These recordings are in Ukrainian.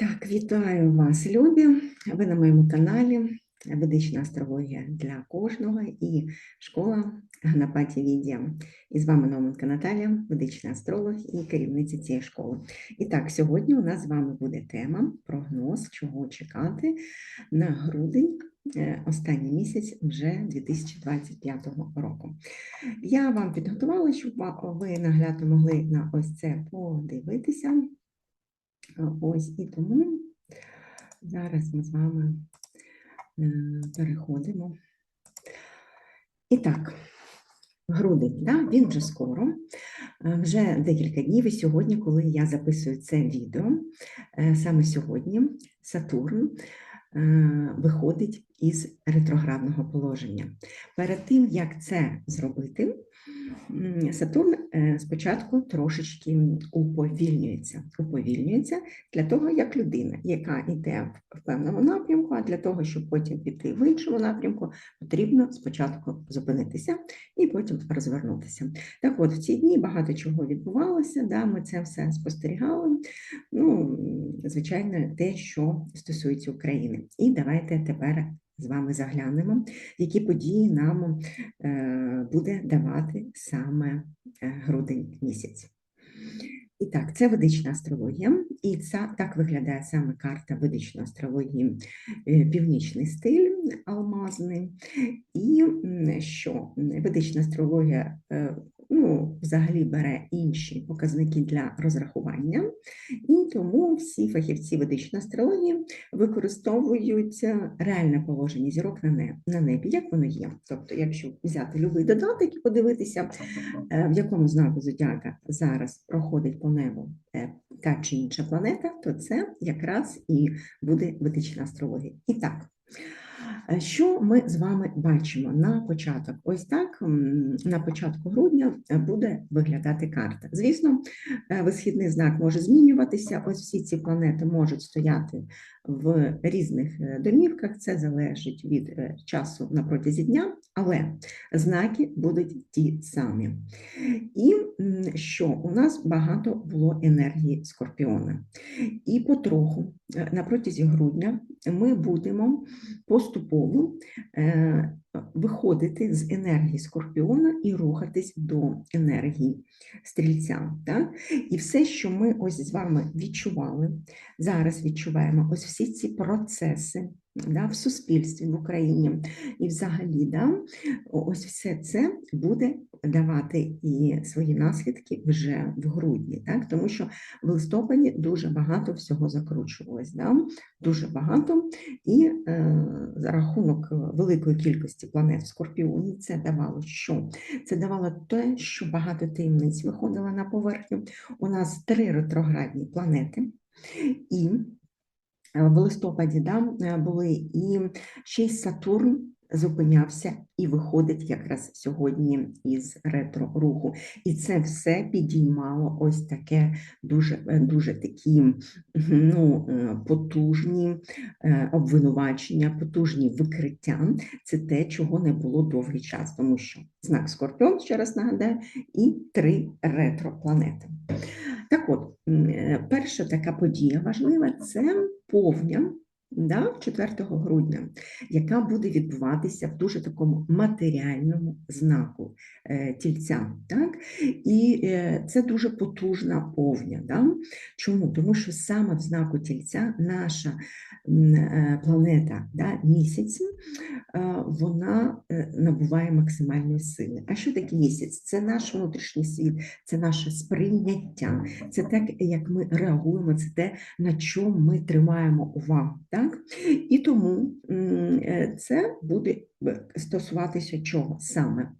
Так, вітаю вас, любі. Ви на моєму каналі Ведична астрологія для кожного і школа Гнапаті Відія. І з вами Номенка Наталія, ведичний астролог і керівниця цієї школи. І так, сьогодні у нас з вами буде тема прогноз, чого чекати на грудень, е, останній місяць вже 2025 року. Я вам підготувала, щоб ви наглядно могли на ось це подивитися. Е, Ось і тому зараз ми з вами е, переходимо. І так, грудень, да, він вже скоро, е, вже декілька днів, і сьогодні, коли я записую це відео, саме сьогодні Сатурн виходить із ретроградного положення. Перед тим, як це зробити, Сатурн е, спочатку трошечки уповільнюється. Уповільнюється для того, як людина, яка йде в певному напрямку, а для того, щоб потім піти в іншому напрямку, потрібно спочатку зупинитися і потім розвернутися. Так от, в ці дні багато чого відбувалося, да, ми це все спостерігали. Ну, звичайно, те, що стосується України. І давайте тепер з вами заглянемо, які події нам е, буде давати саме е, грудень місяць. І так, це ведична астрологія, і це так виглядає саме карта ведичної астрології, е, північний стиль алмазний. І що ведична астрологія ну, взагалі бере інші показники для розрахування, і тому всі фахівці ведичної астрології використовують реальне положення зірок на небі, як воно є. Тобто, якщо взяти любий додаток і подивитися, е, в якому знаку зодіака зараз проходить по небу е, та чи інша планета, то це якраз і буде ведична астрологія. І так. Е, Що ми з вами бачимо на початок? Ось так на початку грудня е, буде виглядати карта. Звісно, е, висхідний знак може змінюватися. Ось всі ці планети можуть стояти в різних е, домівках. Це залежить від е, часу на протязі дня, але знаки будуть ті самі. І що у нас багато було енергії скорпіона. І потроху е, на протязі грудня ми будемо поступово виходити з енергії скорпіона і рухатись до енергії стрільця. Так? І все, що ми ось з вами відчували, зараз відчуваємо ось всі ці процеси да, в суспільстві, в Україні і взагалі, да, ось все це буде давати і свої наслідки вже в грудні, так? тому що в листопаді дуже багато всього закручувалось, да? дуже багато, і е, за рахунок великої кількості планет в Скорпіоні це давало що? Це давало те, що багато таємниць виходило на поверхню. У нас три ретроградні планети, і е, в листопаді да, е, були і ще й Сатурн зупинявся і виходить якраз сьогодні із ретро-руху. І це все підіймало ось таке дуже, е, дуже такі ну, е, потужні е, обвинувачення, потужні викриття. Це те, чого не було довгий час, тому що знак Скорпіон, ще раз нагадаю, і три ретропланети. Так от, перша така подія важлива це повня. Да, 4 грудня, яка буде відбуватися в дуже такому матеріальному знаку е, тільця. Так? І е, це дуже потужна повня. Да? Чому? Тому що саме в знаку тільця наша е, планета да, місяць, е, вона е, набуває максимальної сили. А що таке місяць? Це наш внутрішній світ, це наше сприйняття, це так, як ми реагуємо, це те, на чому ми тримаємо увагу. Так? І тому е, це буде стосуватися чого саме?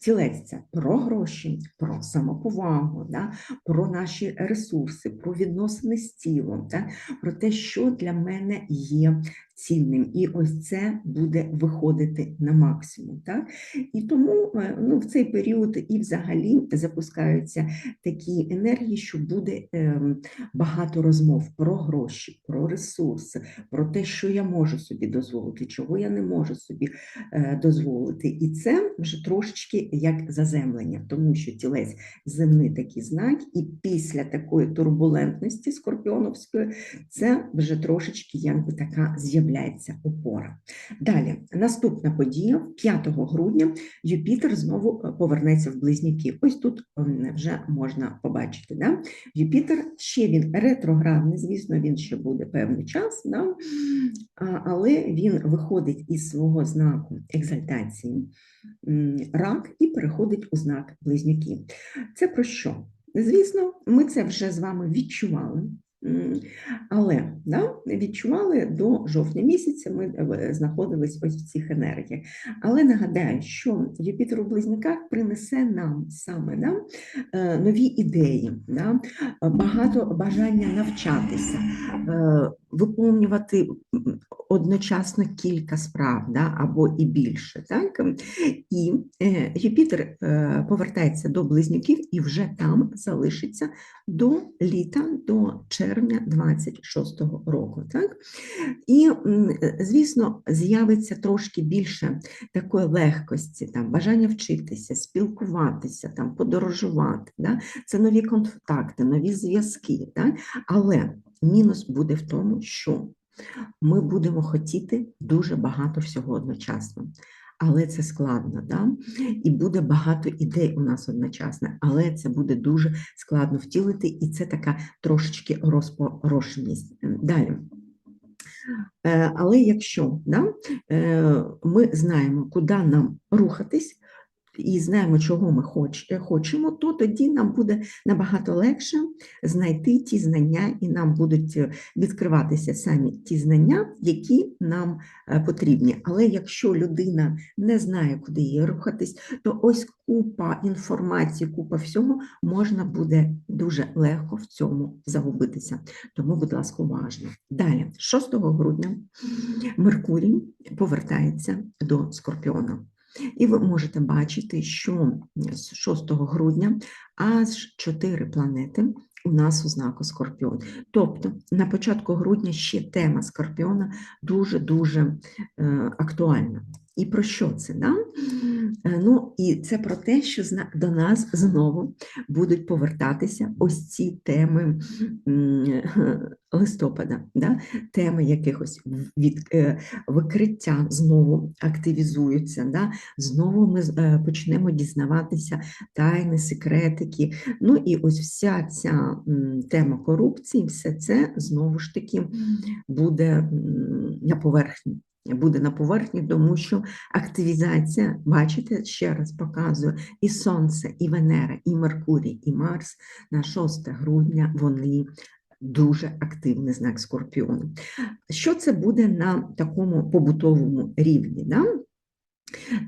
Тілець це про гроші, про самоповагу, да? про наші ресурси, про відносини з тілом, да? про те, що для мене є цінним. І ось це буде виходити на максимум. Так? І тому е, ну, в цей період і взагалі запускаються такі енергії, що буде ем, багато розмов про гроші, про ресурси, про те, що я можу собі дозволити, чого я не можу собі е, дозволити. І це вже трошечки як заземлення, тому що тілець земний такий знак, і після такої турбулентності скорпіоновської це вже трошечки якби така з'являється опора. Далі, наступна подія 5 грудня Юпітер знову е, повернеться в близнюки. Ось тут вже можна побачити. Да? Юпітер ще він ретроградний, звісно, він ще буде певний час, да? але він виходить із свого знаку екзальтації рак і переходить у знак близнюки. Це про що? Звісно, ми це вже з вами відчували. Але да, відчували до жовтня місяця, ми е, знаходились ось в цих енергіях. Але нагадаю, що Юпітер у близнюках принесе нам саме да, е, нові ідеї, да, багато бажання навчатися, е, виконувати м, одночасно кілька справ да, або і більше. Так? І Юпітер повертається до близнюків і вже там залишиться до літа, до червня 26-го року. Так? І, звісно, з'явиться трошки більше такої легкості, там, бажання вчитися, спілкуватися, там, подорожувати. Да? Це нові контакти, нові зв'язки. Так? Але мінус буде в тому, що ми будемо хотіти дуже багато всього одночасно. Але це складно, да? і буде багато ідей у нас одночасно, але це буде дуже складно втілити, і це така трошечки розпорошеність. Далі. Е, Але якщо да, е, ми знаємо, куди нам рухатись, і знаємо, чого ми е, хочемо, то тоді нам буде набагато легше знайти ті знання, і нам будуть е, відкриватися самі ті знання, які нам е, потрібні. Але якщо людина не знає, куди їй рухатись, то ось купа інформації, купа всього можна буде дуже легко в цьому загубитися. Тому, будь ласка, уважно. Далі, 6 грудня Меркурій повертається до Скорпіона. І ви можете бачити, що з 6 грудня аж 4 планети у нас у знаку Скорпіон. Тобто на початку грудня ще тема Скорпіона дуже-дуже е, актуальна. І про що це? Да? Е, Ну, і це про те, що до нас знову будуть повертатися ось ці теми листопада, да? теми якихось від, е, викриття знову активізуються. Да? Знову ми е, почнемо дізнаватися тайни, секретики. Ну і ось вся ця тема корупції, все це знову ж таки буде на поверхні. Буде на поверхні, тому що активізація, бачите, ще раз показую, і Сонце, і Венера, і Меркурій, і Марс на 6 грудня вони дуже активний знак Скорпіону. Що це буде на такому побутовому рівні? Да?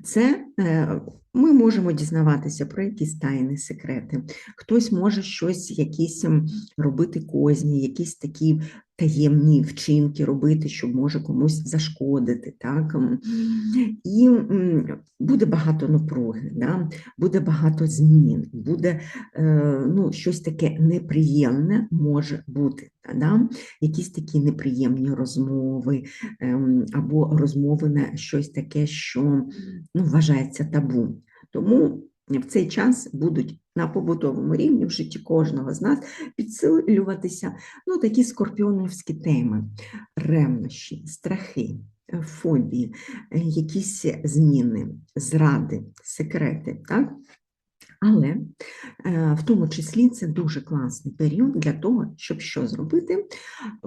Це е, ми можемо дізнаватися про якісь тайні секрети. Хтось може щось, якісь робити козні, якісь такі таємні вчинки робити, щоб може комусь зашкодити. Так? І буде багато напруги, да? буде багато змін, буде е, ну, щось таке неприємне може бути. Да? Якісь такі неприємні розмови, ем, або розмови на щось таке, що ну, вважається табу. Тому в цей час будуть на побутовому рівні в житті кожного з нас підсилюватися ну, такі скорпіонівські теми, ревнощі, страхи, е, фобії, е, якісь зміни, зради, секрети. Так? Але е, в тому числі це дуже класний період для того, щоб що зробити,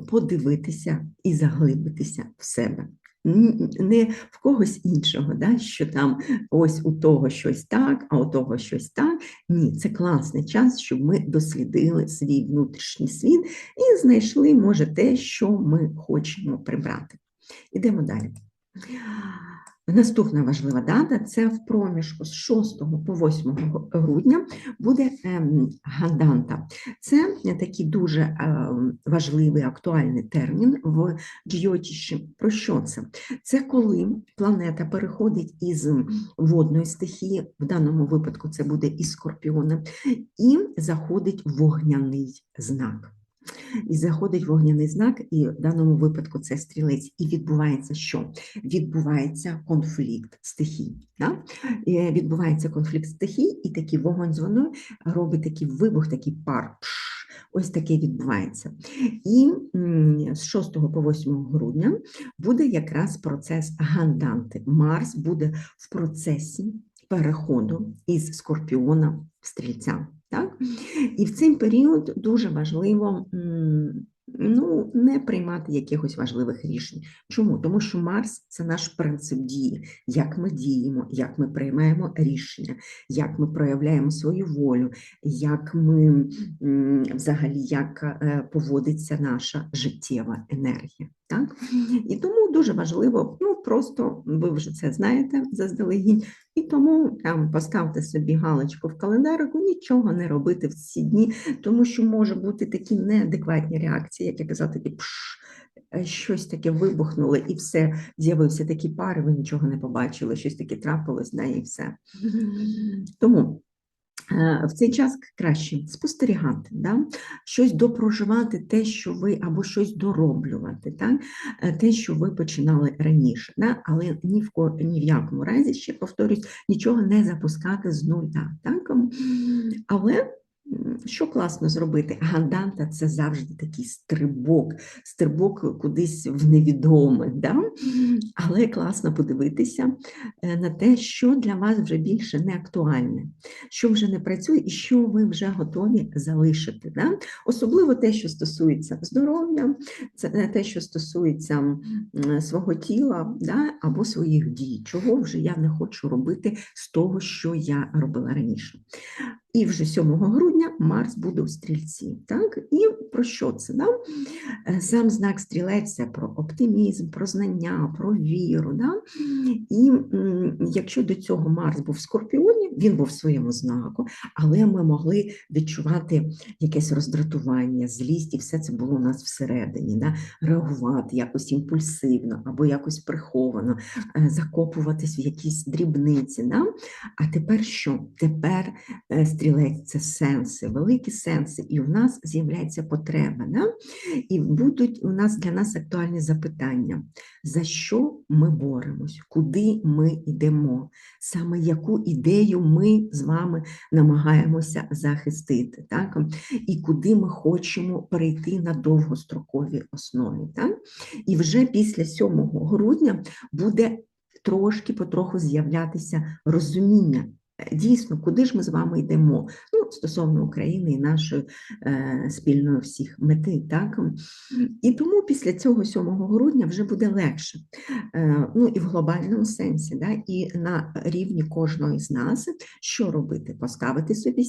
подивитися і заглибитися в себе. Не в когось іншого, да, що там ось у того щось так, а у того щось так. Ні, це класний час, щоб ми дослідили свій внутрішній світ і знайшли, може, те, що ми хочемо прибрати. Ідемо далі. Наступна важлива дата це в проміжку з 6 по 8 грудня буде ем, Ганданта. Це такий дуже ем, важливий актуальний термін в джйотіші. Про що це? Це коли планета переходить із водної стихії, в даному випадку це буде із скорпіона, і заходить в вогняний знак. І заходить вогняний знак, і в даному випадку це стрілець. І відбувається що? Відбувається конфлікт стихій. Да? І відбувається конфлікт стихій, і такий вогонь з робить такий вибух, такий пар. Ось таке відбувається. І з 6 по 8 грудня буде якраз процес ганданти. Марс буде в процесі переходу із скорпіона в стрільця. Так? І в цей період дуже важливо ну, не приймати якихось важливих рішень. Чому? Тому що Марс це наш принцип дії, як ми діємо, як ми приймаємо рішення, як ми проявляємо свою волю, як ми взагалі як е, поводиться наша життєва енергія. Так? І тому дуже важливо, ну просто ви вже це знаєте заздалегідь, і тому там поставте собі галочку в календарику, нічого не робити в ці дні, тому що може бути такі неадекватні реакції, як я казав, такі пш, е, щось таке вибухнуло, і все, з'явився такі пари, ви нічого не побачили, щось таке трапилось, да, і все. Тому в цей час краще спостерігати, да? щось допроживати, те, що ви або щось дороблювати, так? Е, те, що ви починали раніше, да? але ні в ко, ні в якому разі, ще повторюсь, нічого не запускати з нуля. Так? Але що класно зробити? Ганданта це завжди такий стрибок, стрибок кудись в невідоме. Да? Але класно подивитися е, на те, що для вас вже більше не актуальне, що вже не працює і що ви вже готові залишити. Да? Особливо те, що стосується здоров'я, е, те, що стосується свого тіла да? або своїх дій, чого вже я не хочу робити з того, що я робила раніше. І вже 7 грудня Марс буде у стрільці. Так? І про що це? Да? Е, сам знак стрілець це про оптимізм, про знання, про віру. Да? І якщо до цього Марс був в Скорпіоні, він був в своєму знаку, але ми могли відчувати якесь роздратування, злість, і все це було у нас всередині, да? реагувати якось імпульсивно або якось приховано, е, закопуватись в якісь дрібниці. Да? А тепер що? Тепер е, стрілець це сенси, великі сенси, і в нас з'являється потреба. Да? І будуть у нас для нас актуальні запитання, за що ми боремось, куди ми йдемо, саме яку ідею ми з вами намагаємося захистити, так? і куди ми хочемо перейти на довгостроковій основі. Так? І вже після 7 грудня буде трошки потроху з'являтися розуміння. Дійсно, куди ж ми з вами йдемо? Ну, стосовно України і нашої е, спільної всіх мети. Так? І тому після цього 7 грудня вже буде легше. Е, ну і в глобальному сенсі, да? і на рівні кожної з нас, що робити? Поставити собі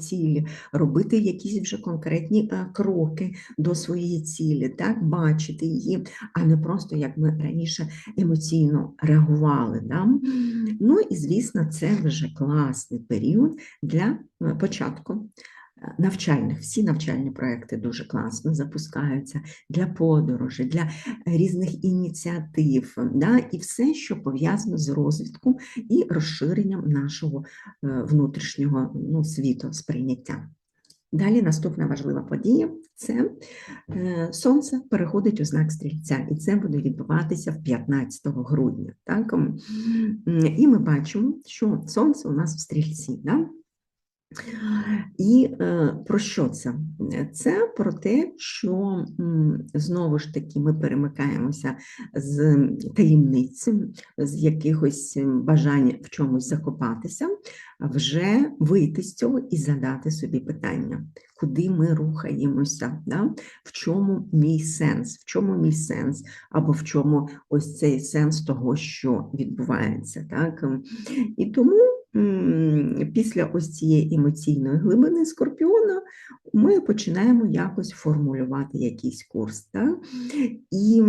цілі, робити якісь вже конкретні е, кроки до своєї цілі, так? бачити її, а не просто як ми раніше емоційно реагували. Да? Ну і звісно, це вже класно класний період для е, початку е, навчальних. Всі навчальні проекти дуже класно запускаються для подорожі, для різних ініціатив, да, і все, що пов'язано з розвитком і розширенням нашого е, внутрішнього ну, світу сприйняття. Далі наступна важлива подія це сонце переходить у знак стрільця, і це буде відбуватися в 15 грудня. Так? І ми бачимо, що сонце у нас в стрільці. Да? І е, про що це? Це про те, що знову ж таки ми перемикаємося з таємниці, з якихось бажання в чомусь закопатися, вже вийти з цього і задати собі питання, куди ми рухаємося, да? в чому мій сенс, в чому мій сенс, або в чому ось цей сенс того, що відбувається. Так? І тому після ось цієї емоційної глибини скорпіона ми починаємо якось формулювати якийсь курс. Так? І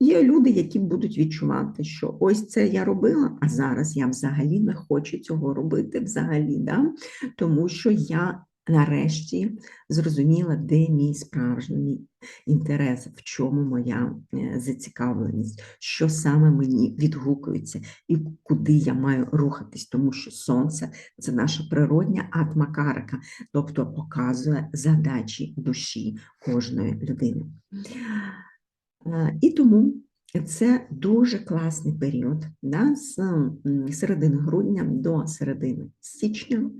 Є люди, які будуть відчувати, що ось це я робила, а зараз я взагалі не хочу цього робити взагалі, да? тому що я нарешті зрозуміла, де мій справжній інтерес, в чому моя е, зацікавленість, що саме мені відгукується і куди я маю рухатись, тому що сонце це наша природня атмакарика, тобто показує задачі душі кожної людини. Е, І тому це дуже класний період да, з середини грудня до середини січня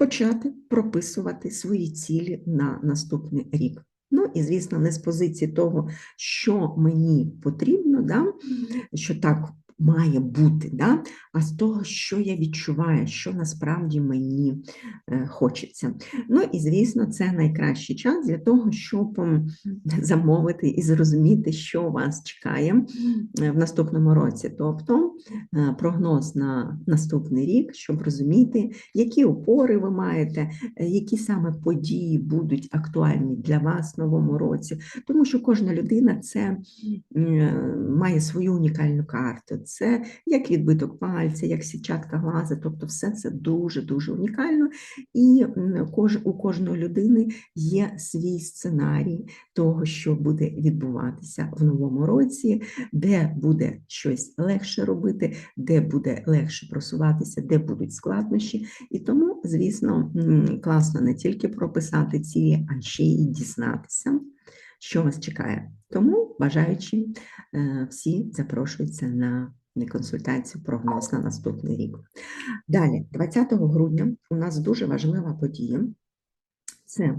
почати прописувати свої цілі на наступний рік. Ну і, звісно, не з позиції того, що мені потрібно, да, що так має бути, да, а з того, що я відчуваю, що насправді мені е, хочеться. Ну і звісно, це найкращий час для того, щоб замовити і зрозуміти, що вас чекає е, в наступному році. Тобто е, прогноз на наступний рік, щоб розуміти, які опори ви маєте, які саме події будуть актуальні для вас в новому році, тому що кожна людина це має свою унікальну карту. Це як відбиток пальця, як сітчатка глаза, тобто все це дуже-дуже унікально. І у кожної людини є свій сценарій того, що буде відбуватися в новому році, де буде щось легше робити, де буде легше просуватися, де будуть складнощі. І тому, звісно, класно не тільки прописати цілі, а ще й дізнатися, що вас чекає. Тому бажаючи е, всі запрошуються на консультацію прогноз на наступний рік. Далі, 20 грудня, у нас дуже важлива подія. Це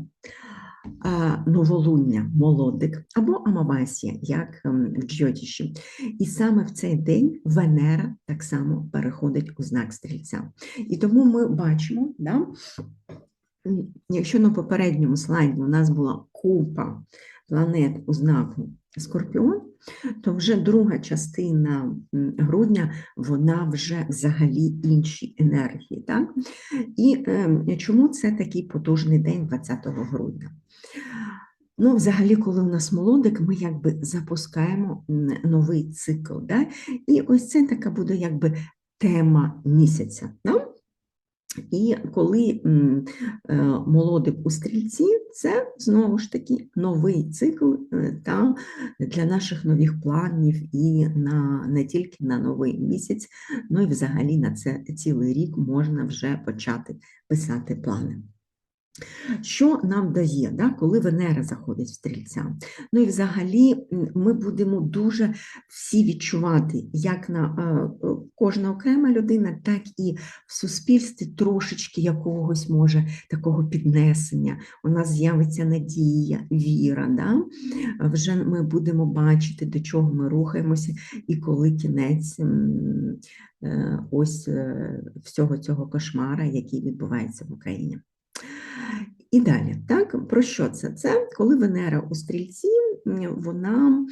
новолуння, молодик або амавасія, як ем, в Джотіші. І саме в цей день Венера так само переходить у знак стрільця. І тому ми бачимо, да, якщо на попередньому слайді у нас була купа планет у знаку Скорпіон, то вже друга частина грудня вона вже взагалі інші енергії. Так? І е, чому це такий потужний день 20 грудня? Ну, взагалі, коли у нас молодик, ми якби запускаємо новий цикл. Да? І ось це така буде якби тема місяця. Да? І коли е, молодик у стрільці, це знову ж таки новий цикл е, та для наших нових планів і на не тільки на новий місяць, ну і взагалі на це цілий рік можна вже почати писати плани. Що нам дає, да, коли Венера заходить в стрільця? Ну і взагалі ми будемо дуже всі відчувати, як на е, е, кожна окрема людина, так і в суспільстві трошечки якогось може такого піднесення. У нас з'явиться надія, віра. Да? Вже ми будемо бачити, до чого ми рухаємося, і коли кінець е, ось всього цього кошмара, який відбувається в Україні. І далі, так, про що це? Це коли Венера у стрільці, вона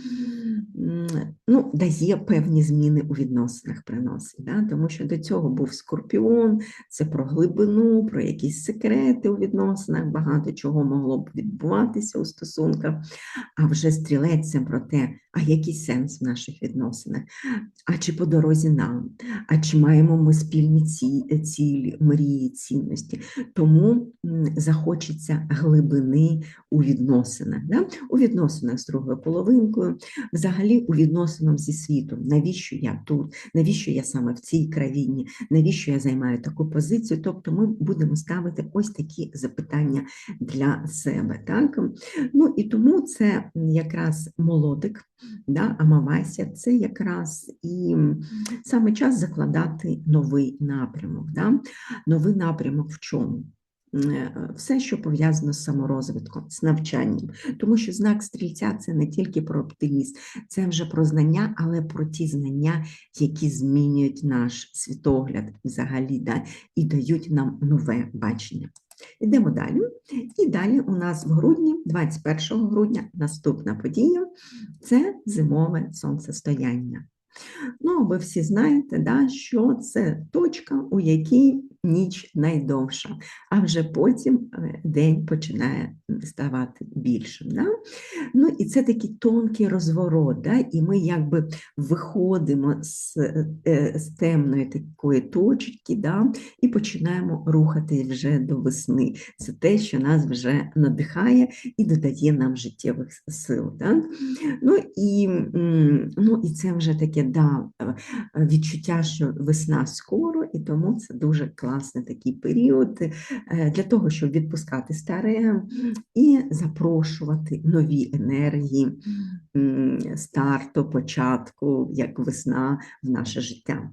ну, дає певні зміни у відносинах приносить, да? тому що до цього був скорпіон, це про глибину, про якісь секрети у відносинах, багато чого могло б відбуватися у стосунках, а вже стрілець про те, а який сенс в наших відносинах, а чи по дорозі нам, а чи маємо ми спільні ці- цілі, мрії, цінності. Тому захочеться глибини у відносинах, да? у відносинах з другою половинкою, взагалі у відносинах зі світом. Навіщо я тут? Навіщо я саме в цій країні? Навіщо я займаю таку позицію? Тобто ми будемо ставити ось такі запитання для себе. Так? Ну і тому це якраз молодик, да? амавасія, це якраз і саме час закладати новий напрямок. Да? Новий напрямок в чому? Е, Все, що пов'язано з саморозвитком, з навчанням, тому що знак стрільця це не тільки про оптимізм, це вже про знання, але про ті знання, які змінюють наш світогляд взагалі, да, і дають нам нове бачення. Йдемо далі. І далі у нас в грудні, 21 грудня, наступна подія це зимове сонцестояння. Ну, ви всі знаєте, да, що це точка, у якій ніч найдовша, а вже потім е, день починає ставати більшим. Да? Ну І це такий тонкий розворот, да? і ми якби виходимо з е, з темної такої точки да? і починаємо рухати вже до весни. Це те, що нас вже надихає і додає нам життєвих сил. Да? Ну і ну, і це вже таке да, е, відчуття, що весна скоро, і тому це дуже класний такий період е, для того, щоб відпускати старе і запрошувати нові енергії старту, початку, як весна в наше життя.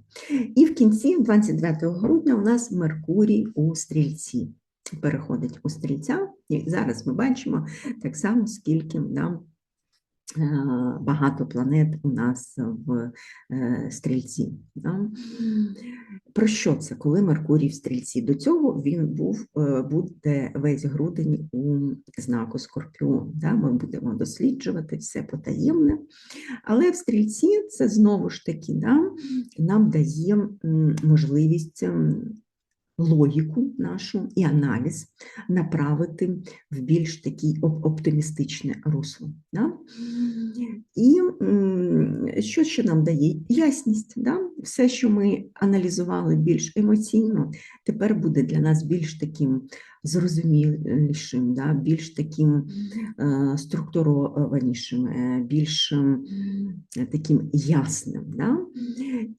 І в кінці, 29 грудня, у нас Меркурій у стрільці. Переходить у стрільця, і зараз ми бачимо так само, скільки нам багато планет у нас в е, стрільці. Про що це? Коли Меркурій в стрільці? До цього він був, е, буде весь грудень у знаку Скорпіон. Ми будемо досліджувати все потаємне. Але в стрільці це знову ж таки нам дає можливість логіку нашу і аналіз направити в більш такий оптимістичне русло. Да? І що ще нам дає? Ясність. Да? Все, що ми аналізували більш емоційно, тепер буде для нас більш таким зрозумілішим, да? більш таким е, структурованішим, е, більш таким ясним. Да?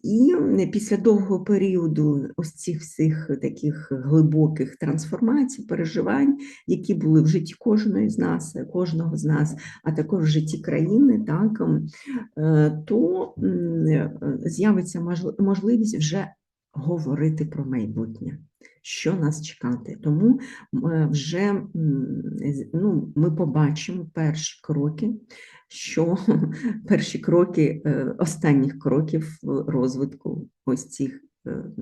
І після довгого періоду ось цих всіх таких глибоких трансформацій, переживань, які були в житті кожної з нас, кожного з нас, а також в житті країни, так, то з'явиться можливість вже говорити про майбутнє що нас чекати. Тому е, вже ну, ми побачимо перші кроки, що перші кроки е, останніх кроків розвитку ось цих Е,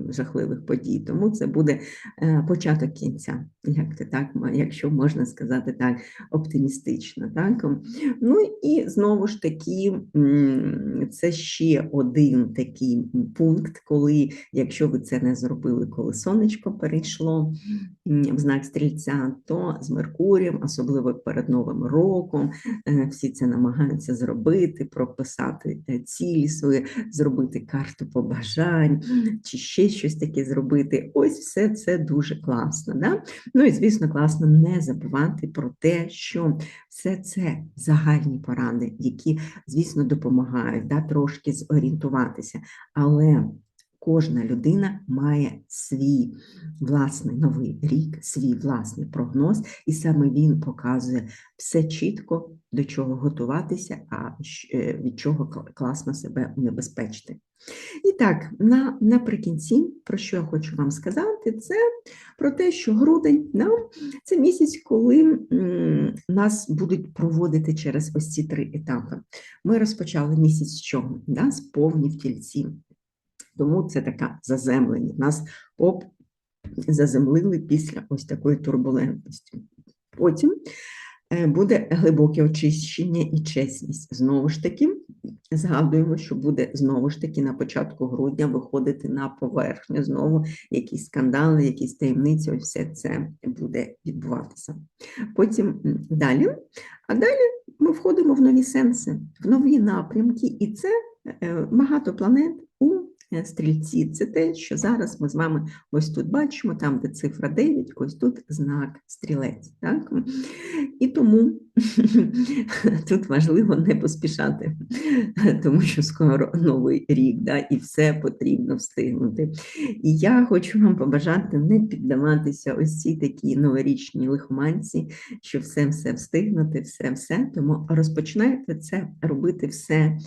жахливих подій. Тому це буде е, початок кінця, як так, якщо можна сказати так, оптимістично. Так? Ну і знову ж таки, це ще один такий пункт, коли, якщо ви це не зробили, коли сонечко перейшло в знак стрільця, то з Меркурієм, особливо перед Новим роком, е, всі це намагаються зробити, прописати цілі свої, зробити карту побажань. чи чи ще щось таке зробити. Ось все це дуже класно. Да? Ну і, звісно, класно не забувати про те, що все це загальні поради, які, звісно, допомагають да, трошки зорієнтуватися. Але Кожна людина має свій власний новий рік, свій власний прогноз, і саме він показує все чітко, до чого готуватися, а е, від чого класно себе унебезпечити. І так, на, наприкінці, про що я хочу вам сказати, це про те, що грудень да, це місяць, коли м, нас будуть проводити через ось ці три етапи. Ми розпочали місяць з чого? Да, з повні в тільці. Тому це така заземлення. Нас оп, заземлили після ось такої турбулентності. Потім е, буде глибоке очищення і чесність. Знову ж таки, згадуємо, що буде знову ж таки на початку грудня виходити на поверхню, знову якісь скандали, якісь таємниці, ось все це буде відбуватися. Потім далі, а далі ми входимо в нові сенси, в нові напрямки, і це е, багато планет у Е, стрільці це те, що зараз ми з вами ось тут бачимо, там, де цифра 9, ось тут знак стрілець. Так? І тому тут важливо не поспішати, тому що скоро новий рік, да, і все потрібно встигнути. І я хочу вам побажати не піддаватися ось цій такій новорічній лихоманці, що все-все встигнути, все-все, тому розпочинайте це робити все.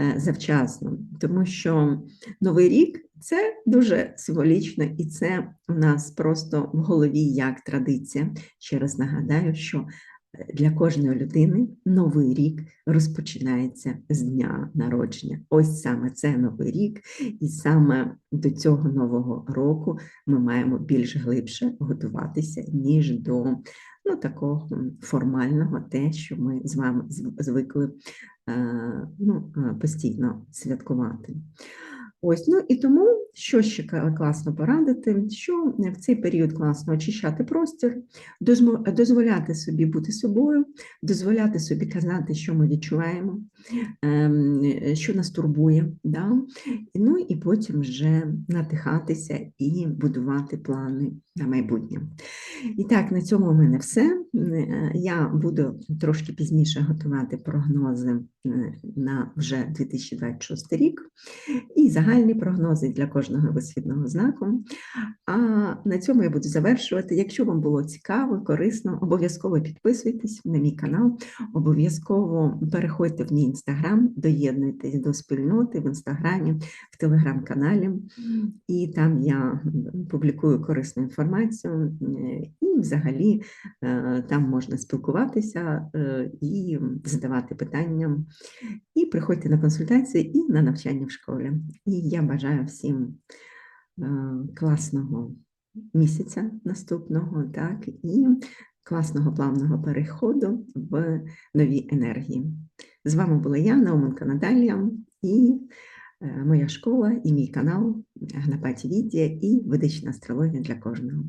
Е, завчасно, тому що Новий рік це дуже символічно, і це у нас просто в голові як традиція. Ще раз нагадаю, що е, для кожної людини новий рік розпочинається з дня народження. Ось саме це новий рік, і саме до цього нового року ми маємо більш глибше готуватися, ніж до ну, такого формального, те, що ми з вами звикли Е, ну, е, постійно святкувати. Ось, ну і тому, що ще класно порадити, що в цей період класно очищати простір, дозволяти собі бути собою, дозволяти собі казати, що ми відчуваємо, ем, що нас турбує, да? ну і потім вже надихатися і будувати плани на майбутнє. І так, на цьому у мене все. Я буду трошки пізніше готувати прогнози е, на вже 2026 рік і загальні прогнози для кожного висвітного знаку. А на цьому я буду завершувати. Якщо вам було цікаво, корисно, обов'язково підписуйтесь на мій канал, обов'язково переходьте в мій інстаграм, доєднуйтесь до спільноти в інстаграмі, в телеграм-каналі, і там я публікую корисну інформацію, і взагалі е, там можна спілкуватися е, і задавати питання. І приходьте на консультації і на навчання в школі. І я бажаю всім класного місяця наступного, так, і класного плавного переходу в нові енергії. З вами була я, Науменка Наталія, і е, моя школа, і мій канал Гнапаті Відія і ведична астрологія для кожного.